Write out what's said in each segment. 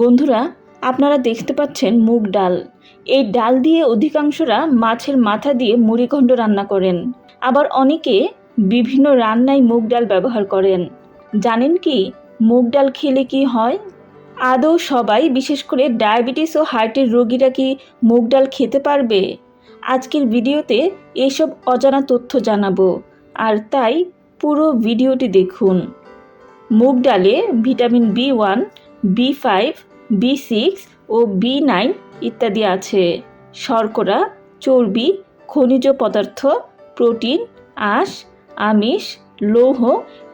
বন্ধুরা, আপনারা দেখতে পাচ্ছেন মুগ ডাল। এই ডাল দিয়ে অধিকাংশরা মাছের মাথা দিয়ে মুড়িঘণ্ড রান্না করেন। আবার অনেকে বিভিন্ন রান্নায় মুগ ডাল ব্যবহার করেন। জানেন কি মুগ ডাল খেলে কি হয়? আদৌ সবাই, বিশেষ করে ডায়াবেটিস ও হার্টের রোগীরা কি মুগ ডাল খেতে পারবে? আজকের ভিডিওতে এসব অজানা তথ্য জানাব। আর তাই পুরো ভিডিওটি দেখুন। মুগ ডালে vitamin B one B five B six ও বি নাইন ইত্যাদি আছে। শর্করা, চর্বি, খনিজ পদার্থ, প্রোটিন, আঁশ, আমিষ, লৌহ,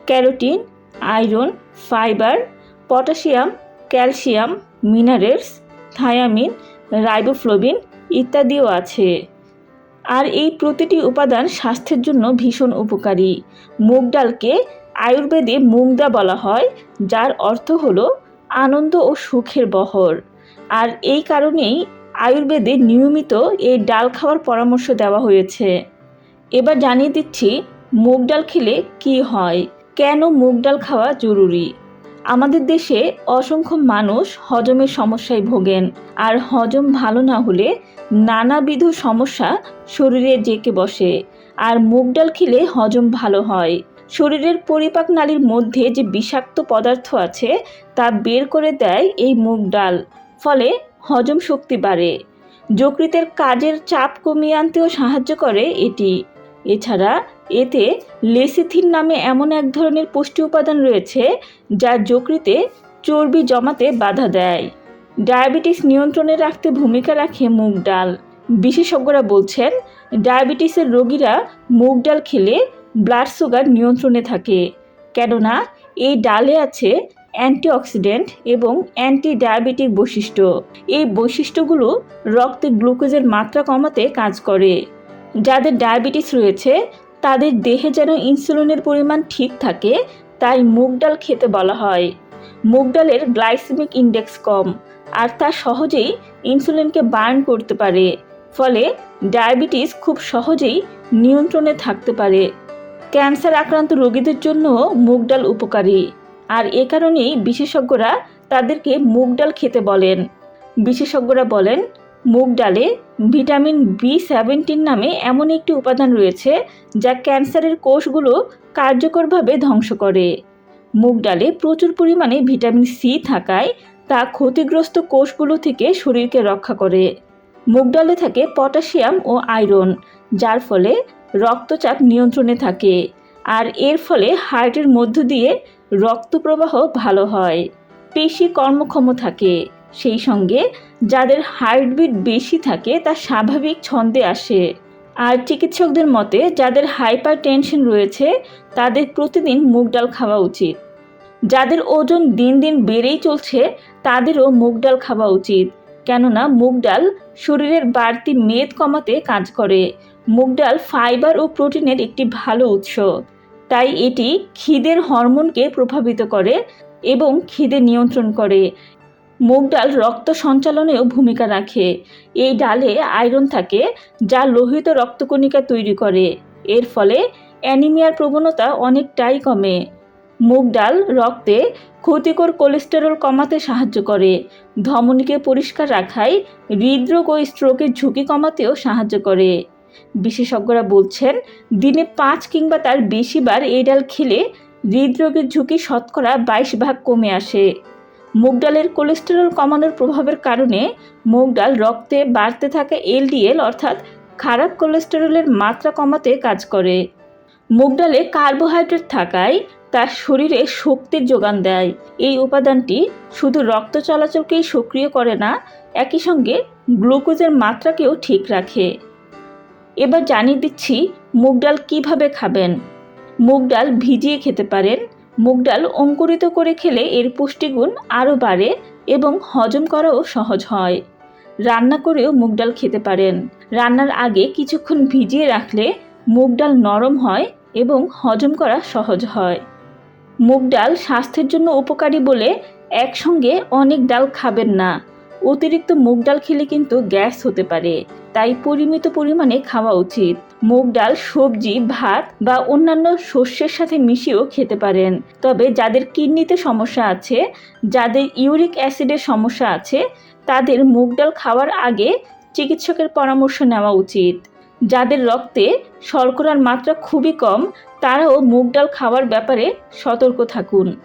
carotene, iron, fibre, potassium, calcium, minerals, thiamine, riboflavin ইত্যাদিও আছে। আর এই প্রতিটি উপাদান স্বাস্থ্যের জন্য ভীষণ উপকারী। মুগ ডালকে আয়ুর্বেদে মুগদা বলা হয়, যার অর্থ হলো আনন্দ ও সুখের বহর। আর এই কারণেই আয়ুর্বেদে নিয়মিত এই ডাল খাওয়ার পরামর্শ দেওয়া হয়েছে। এবার জানিয়ে দিচ্ছি, মুগ ডাল খেলে কি হয়? কেন মুগ ডাল খাওয়া জরুরি? আমাদের দেশে অসংখ্য মানুষ হজমের সমস্যায় ভোগেন। আর হজম ভালো না হলে নানাবিধ সমস্যা শরীরে জেকে বসে। আর মুগ ডাল খেলে হজম ভালো হয়। শরীরের পরিপাক নালীর মধ্যে যে বিষাক্ত পদার্থ আছে, তা বের করে দেয় এই মুগ ডাল, ফলে হজম শক্তি বাড়ে। যকৃতের কাজের চাপ কমিয়ে আনতেও সাহায্য করে এটি। এছাড়া এতে লেসিথিন নামে এমন এক ধরনের পুষ্টি উপাদান রয়েছে, যা যকৃতে চর্বি জমাতে বাধা দেয়। ডায়াবেটিস নিয়ন্ত্রণে রাখতে ভূমিকা রাখে মুগ ডাল। বিশেষজ্ঞরা বলছেন, ডায়াবেটিসের রোগীরা মুগ ডাল খেলে ব্লাড সুগার নিয়ন্ত্রণে থাকে। কেননা, এই ডালে আছে অ্যান্টিঅক্সিডেন্ট এবং অ্যান্টি ডায়াবেটিক বৈশিষ্ট্য। এই বৈশিষ্ট্যগুলো রক্তে গ্লুকোজের মাত্রা কমাতে কাজ করে। যাদের ডায়াবেটিস রয়েছে, তাদের দেহে যেন ইনসুলিনের পরিমাণ ঠিক থাকে, তাই মুগ ডাল খেতে বলা হয়। মুগ ডালের গ্লাইসেমিক ইন্ডেক্স কম, আর তা সহজেই ইনসুলিনকে বার্ন করতে পারে। ফলে ডায়াবেটিস খুব সহজেই নিয়ন্ত্রণে থাকতে পারে। ক্যান্সার আক্রান্ত রোগীদের জন্য মুগ ডাল উপকারী। আর এ কারণেই বিশেষজ্ঞরা তাদেরকে মুগ ডাল খেতে বলেন। বিশেষজ্ঞরা বলেন, মুগ ডালে ভিটামিন বি সেভেন্টিন নামে এমন একটি উপাদান রয়েছে যা ক্যান্সারের কোষগুলো কার্যকরভাবে ধ্বংস করে। মুগ ডালে প্রচুর পরিমাণে ভিটামিন সি থাকায় তা ক্ষতিগ্রস্ত কোষগুলো থেকে শরীরকে রক্ষা করে। মুগ ডালে থাকে পটাশিয়াম ও আয়রন, যার ফলে রক্তচাপ নিয়ন্ত্রণে থাকে আর এর ফলে হার্টের মধ্য দিয়ে রক্ত প্রবাহ ভালো হয়। পেশি কর্মক্ষম থাকে। সেই সঙ্গে যাদের হার্টবিট বেশি থাকে, তা স্বাভাবিক ছন্দে আসে। আর চিকিৎসকদের মতে, যাদের হাইপার টেনশন রয়েছে, তাদের প্রতিদিন মুগ ডাল খাওয়া উচিত। যাদের ওজন দিন দিন বেড়েই চলছে, তাদেরও মুগ ডাল খাওয়া উচিত। কেননা মুগ ডাল শরীরের বাড়তি মেদ কমাতে কাজ করে। মুগ ডাল ফাইবার ও প্রোটিনের একটি ভালো উৎস। তাই এটি খিদের হরমোনকে প্রভাবিত করে এবং খিদে নিয়ন্ত্রণ করে। মুগ ডাল রক্ত সঞ্চালনেও ভূমিকা রাখে। এই ডালে আয়রন থাকে, যা লোহিত রক্তকণিকা তৈরি করে। এর ফলে অ্যানিমিয়ার প্রবণতা অনেকটাই কমে। মুগ ডাল রক্তে ক্ষতিকর কোলেস্টেরল কমাতে সাহায্য করে। ধমনীকে পরিষ্কার রাখায় হৃদরোগ ও স্ট্রোকের ঝুঁকি কমাতেও সাহায্য করে। বিশেষজ্ঞরা বলছেন, দিনে পাঁচ কিংবা তার বেশি বার এই ডাল খেলে হৃদরোগের ঝুঁকি শতকরা বাইশ ভাগ কমে আসে। মুগ ডালের কোলেস্টেরল কমানোর প্রভাবের কারণে মুগ ডাল রক্তে বাড়তে থাকা এলডিএল অর্থাৎ খারাপ কোলেস্টেরলের মাত্রা কমাতে কাজ করে। মুগ ডালে কার্বোহাইড্রেট থাকায় তার শরীরে শক্তির যোগান দেয়। এই উপাদানটি শুধু রক্ত চলাচলকেই সক্রিয় করে না, একই সঙ্গে গ্লুকোজের মাত্রাকেও ঠিক রাখে। এবার জানিয়ে দিচ্ছি মুগ ডাল কীভাবে খাবেন। মুগ ডাল ভিজিয়ে খেতে পারেন। মুগ ডাল অঙ্কুরিত করে খেলে এর পুষ্টিগুণ আরও বাড়ে এবং হজম করাও সহজ হয়। রান্না করেও মুগ ডাল খেতে পারেন। রান্নার আগে কিছুক্ষণ ভিজিয়ে রাখলে মুগ ডাল নরম হয় এবং হজম করা সহজ হয়। মুগ ডাল স্বাস্থ্যের জন্য উপকারী বলে একসঙ্গে অনেক ডাল খাবেন না। অতিরিক্ত মুগ ডাল খেলে কিন্তু গ্যাস হতে পারে। তাই পরিমিত পরিমাণে খাওয়া উচিত। মুগ ডাল, সবজি, ভাত বা অন্যান্য শস্যের সাথে মিশিয়েও খেতে পারেন। তবে যাদের কিডনিতে সমস্যা আছে, যাদের ইউরিক অ্যাসিডের সমস্যা আছে, তাদের মুগ ডাল খাওয়ার আগে চিকিৎসকের পরামর্শ নেওয়া উচিত। যাদের রক্তে শর্করার মাত্রা খুবই কম, তারাও মুগ ডাল খাওয়ার ব্যাপারে সতর্ক থাকুন।